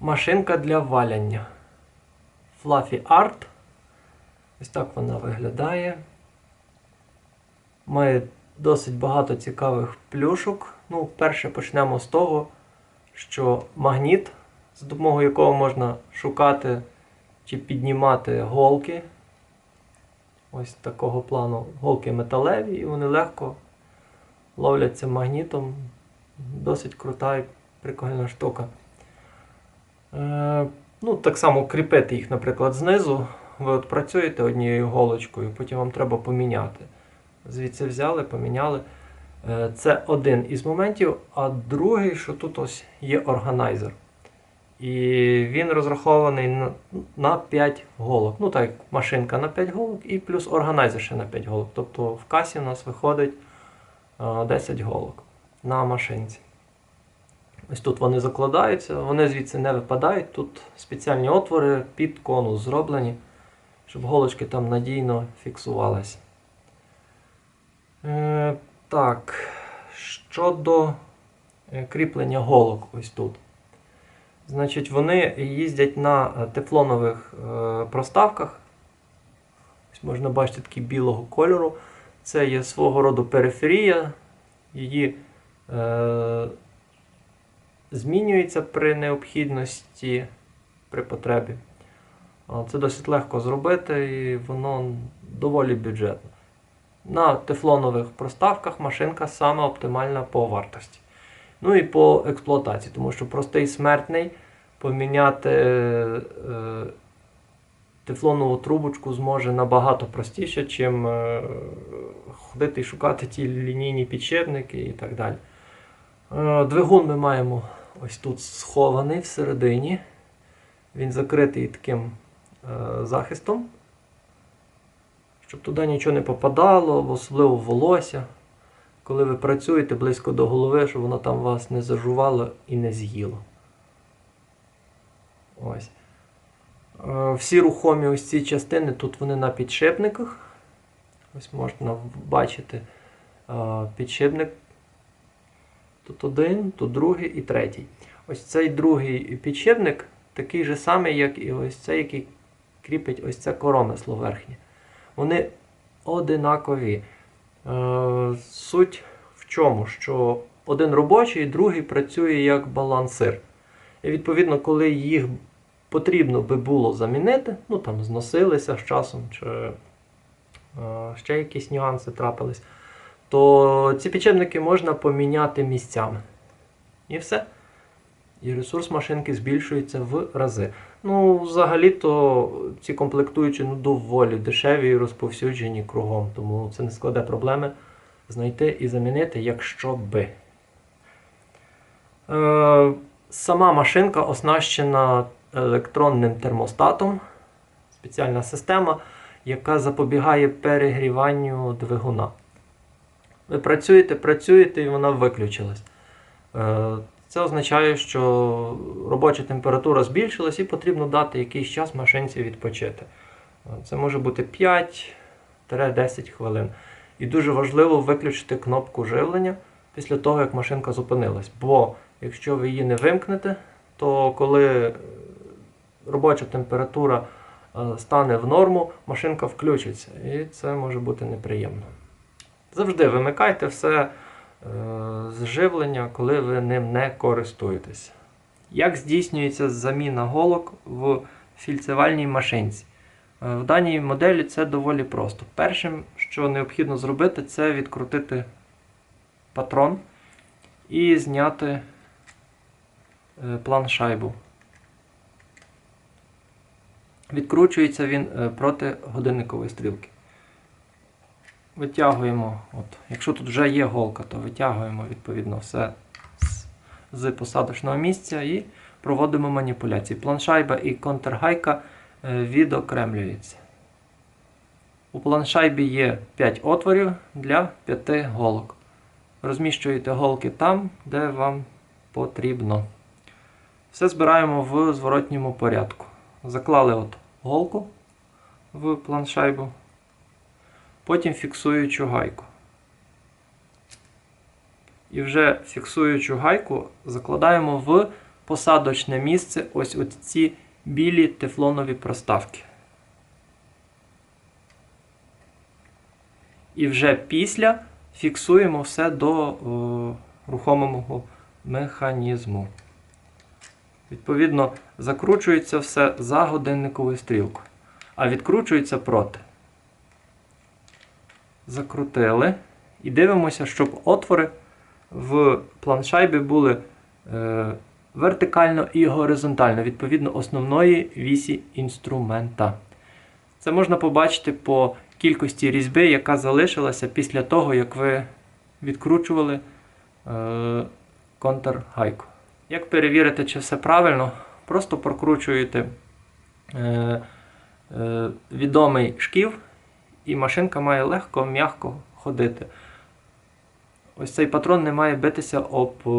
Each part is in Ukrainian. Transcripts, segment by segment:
Машинка для валяння. Fluffy Art. Ось так вона виглядає. Має досить багато цікавих плюшок. Ну, перше почнемо з того, що магніт, з допомогою якого можна шукати чи піднімати голки. Ось такого плану голки металеві, і вони легко ловляться магнітом. Досить крута і прикольна штука. Е, ну, так само кріпити їх, наприклад, знизу. Ви от працюєте однією голочкою, потім вам треба поміняти. Звідси взяли, поміняли. Е, Це один із моментів, а другий, що тут ось є органайзер. І він розрахований на, на 5 голок. Ну так, машинка на 5 голок і плюс органайзер ще на 5 голок. Тобто в касі у нас виходить е, 10 голок на машинці. Ось тут вони закладаються, вони звідси не випадають. Тут спеціальні отвори під конус зроблені, щоб голочки там надійно фіксувалися. Е, так, щодо е, кріплення голок ось тут. Значить, вони їздять на е, тефлонових е, проставках. Ось можна бачити такі білого кольору. Це є свого роду периферія. Її е, змінюється при необхідності, при потребі. Це досить легко зробити і воно доволі бюджетне. На тефлонових проставках машинка саме оптимальна по вартості. Ну і по експлуатації, тому що простий смертний поміняти е, тефлонову трубочку зможе набагато простіше, чим е, ходити і шукати ті лінійні підшипники і так далі. Е, Двигун ми маємо ось тут схований всередині. Він закритий таким е, захистом, щоб туди нічого не попадало, особливо волосся. Коли ви працюєте близько до голови, щоб воно там вас не зажувало і не з'їло. Ось. Е, Всі рухомі ось ці частини, тут вони на підшипниках. Ось можна бачити е, підшипник. Тут один, тут другий і третій. Ось цей другий підшипник такий же самий, як і ось цей, який кріпить ось це коромисло верхнє. Вони одинакові. Е, Суть в чому? Що один робочий, другий працює як балансир. І відповідно, коли їх потрібно би було замінити, ну там зносилися з часом, чи е, ще якісь нюанси трапились, то ці підшипники можна поміняти місцями. І все. І ресурс машинки збільшується в рази. Ну, взагалі-то ці комплектуючі ну, доволі дешеві і розповсюджені кругом, тому це не складе проблеми знайти і замінити, якщо би. Е, сама машинка оснащена електронним термостатом, спеціальна система, яка запобігає перегріванню двигуна. Ви працюєте, працюєте і вона виключилась. Е, Це означає, що робоча температура збільшилась і потрібно дати якийсь час машинці відпочити. Е, Це може бути 5-10 хвилин. І дуже важливо виключити кнопку живлення після того, як машинка зупинилась. Бо якщо ви її не вимкнете, то коли робоча температура е, стане в норму, машинка включиться. І це може бути неприємно. Завжди вимикайте все е, з живлення, коли ви ним не користуєтесь. Як здійснюється заміна голок в фільцевальній машинці? Е, В даній моделі це доволі просто. Першим, що необхідно зробити, це відкрутити патрон і зняти е, план шайбу. Відкручується він проти годинникової стрілки. Витягуємо, от, якщо тут вже є голка, то витягуємо відповідно все з, посадочного місця і проводимо маніпуляції. Планшайба і контргайка е, відокремлюються. У планшайбі є 5 отворів для 5 голок. Розміщуєте голки там, де вам потрібно. Все збираємо в зворотньому порядку. Заклали от голку в планшайбу, потім фіксуючу гайку. І вже фіксуючу гайку закладаємо в посадочне місце ось ці білі тефлонові проставки. І вже після фіксуємо все до о, рухомого механізму. Відповідно, закручується все за годинниковою стрілкою, а відкручується проти. Закрутили. І дивимося, щоб отвори в планшайбі були е, вертикально і горизонтально, відповідно основної вісі інструмента. Це можна побачити по кількості різьби, яка залишилася після того, як ви відкручували е, контргайку. Як перевірити, чи все правильно, просто прокручуєте е, е, відомий шків, і машинка має легко, м'яко ходити. Ось цей патрон не має битися об е,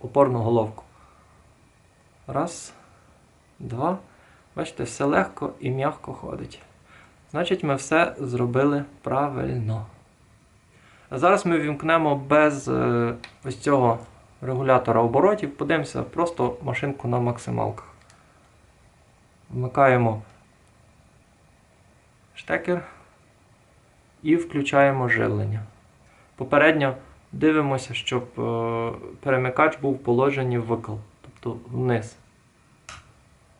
опорну головку. Раз, два. Бачите, все легко і м'яко ходить. Значить, ми все зробили правильно. А зараз ми вімкнемо без е, ось цього регулятора оборотів. Подивимося просто машинку на максималках. Вмикаємо штекер і включаємо живлення. Попередньо дивимося, щоб е, перемикач був в викл, тобто вниз.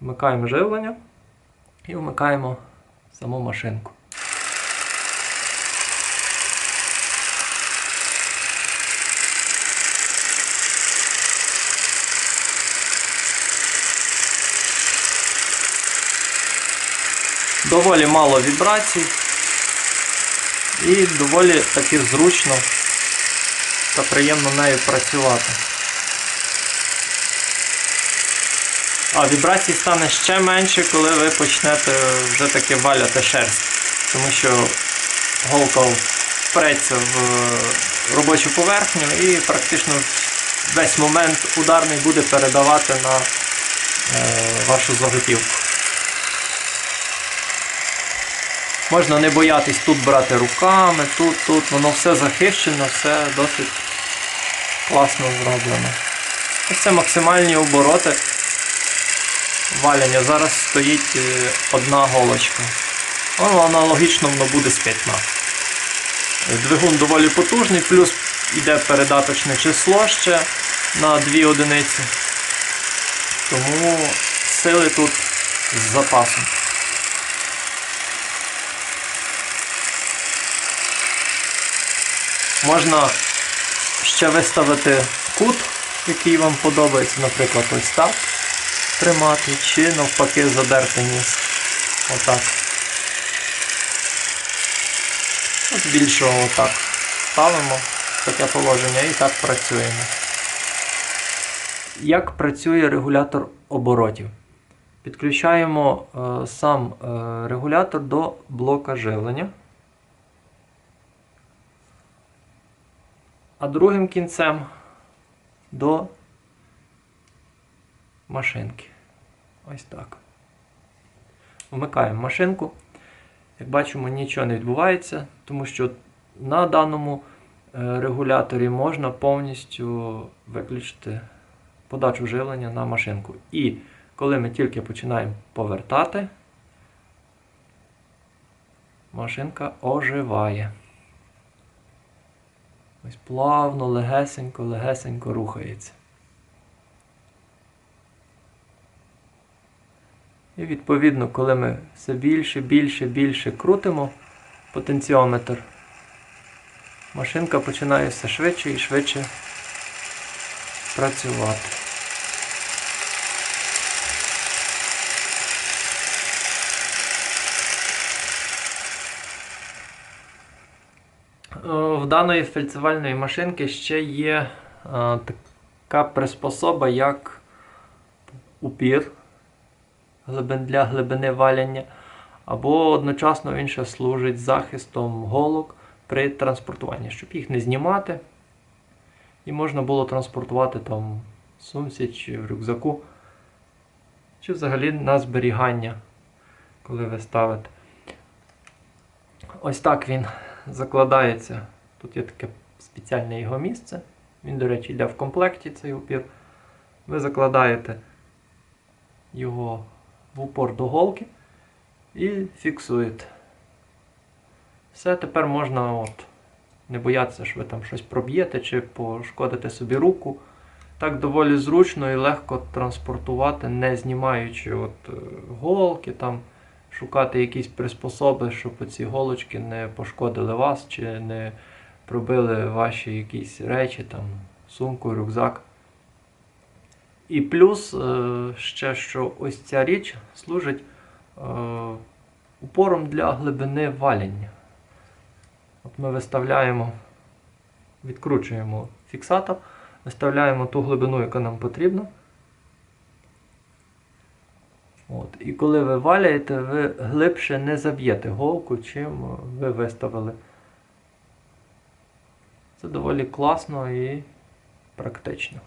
Вмикаємо живлення і вмикаємо саму машинку. Доволі мало вібрацій і доволі таки зручно та приємно нею працювати. А вібрацій стане ще менше, коли ви почнете вже таки валяти шерсть. Тому що голка впреться в робочу поверхню і практично весь момент ударний буде передавати на е, вашу заготівку. Можна не боятись тут брати руками, тут, тут, воно все захищено, все досить класно зроблено. Ось це максимальні обороти валяння. Зараз стоїть е, одна голочка. Воно аналогічно воно буде з п'ятьма. Двигун доволі потужний, плюс йде передаточне число ще на 2 одиниці. Тому сили тут з запасом. Можна ще виставити кут, який вам подобається, наприклад, ось так тримати, чи навпаки задерти ніс. Отак. От отак. Ставимо в таке положення і так працюємо. Як працює регулятор оборотів? Підключаємо е, сам е, регулятор до блока живлення. А другим кінцем до машинки. Ось так. Вмикаємо машинку. Як бачимо, нічого не відбувається, тому що на даному е, регуляторі можна повністю виключити подачу живлення на машинку. І коли ми тільки починаємо повертати, машинка оживає. Ось плавно, легесенько, легесенько рухається. І відповідно, коли ми все більше, більше, більше крутимо потенціометр, машинка починає все швидше і швидше працювати. В даної фельдсивальної машинки ще є е, така приспособа, як упір для глибини валяння, або одночасно він ще служить захистом голок при транспортуванні, щоб їх не знімати. І можна було транспортувати там в сумці чи в рюкзаку, чи взагалі на зберігання, коли ви ставите. Ось так він закладається. Тут є таке спеціальне його місце. Він, до речі, йде в комплекті цей упір. Ви закладаєте його в упор до голки і фіксуєте. Все, тепер можна от, не боятися, що ви там щось проб'єте чи пошкодите собі руку. Так доволі зручно і легко транспортувати, не знімаючи от, е, голки, там, шукати якісь приспособи, щоб ці голочки не пошкодили вас чи не пробили ваші якісь речі, там, сумку, рюкзак. І плюс е, ще, що ось ця річ служить е, упором для глибини валяння. От ми виставляємо, відкручуємо фіксатор, виставляємо ту глибину, яка нам потрібна. От. І коли ви валяєте, ви глибше не заб'єте голку, чим ви виставили. Це доволі класно і практично.